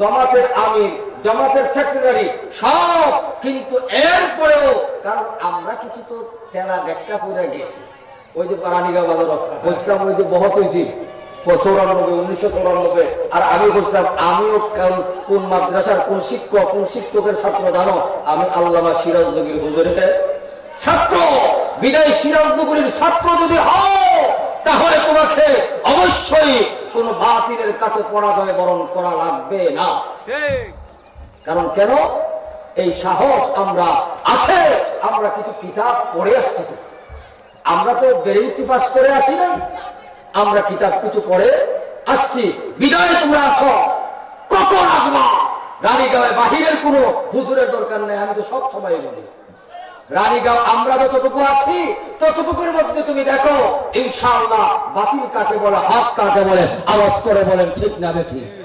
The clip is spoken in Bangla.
জমাতের আমির, জমাতের সেক্রেটারি সব কিন্তু এরপরেও, কারণ আমরা কিছু তো তেলা দেখা করে গেছি। ওই যে পারানিগা বাজার বুঝলাম ওই যে বহস হয়েছি, চৌরানব্বই, উনিশশো চৌরানব্বই। আর আমি বুঝলাম আমিও কোন মাদ্রাসার কোন শিক্ষক, কোন শিক্ষকের ছাত্র জানো? আমি আল্লামা সিরাজ নগরী হুজুরের ছাত্র, বিদায় সিরাজ নগরীর ছাত্র যদি হও তাহলে তোমাকে অবশ্যই কোন বাতিলের কাছে পরাজয় বরণ করা লাগবে না। কারণ কেন? এই সাহস আমরা আছে আমরা কিছু কিতাব পড়ে আসছি তো। আমরা তো বেরেন্সি পাস করে আসি নাই। আমরা কিতাব কিছু পড়ে আসছি। বিদায় তোমরা আছো। কখন আসবা? রানীগাঁওয়ে বাহিরের কোনো হুজুরের দরকার নেই আমি তো সব সময় বলি। রানীগাঁও, আমরা যতটুকু আছি, ততটুকুর মধ্যে তুমি দেখো, ইনশাআল্লাহ বাতিল কাকে বলে, হক কাকে বলে, আওয়াজ করে বলেন, ঠিক না ঠিক।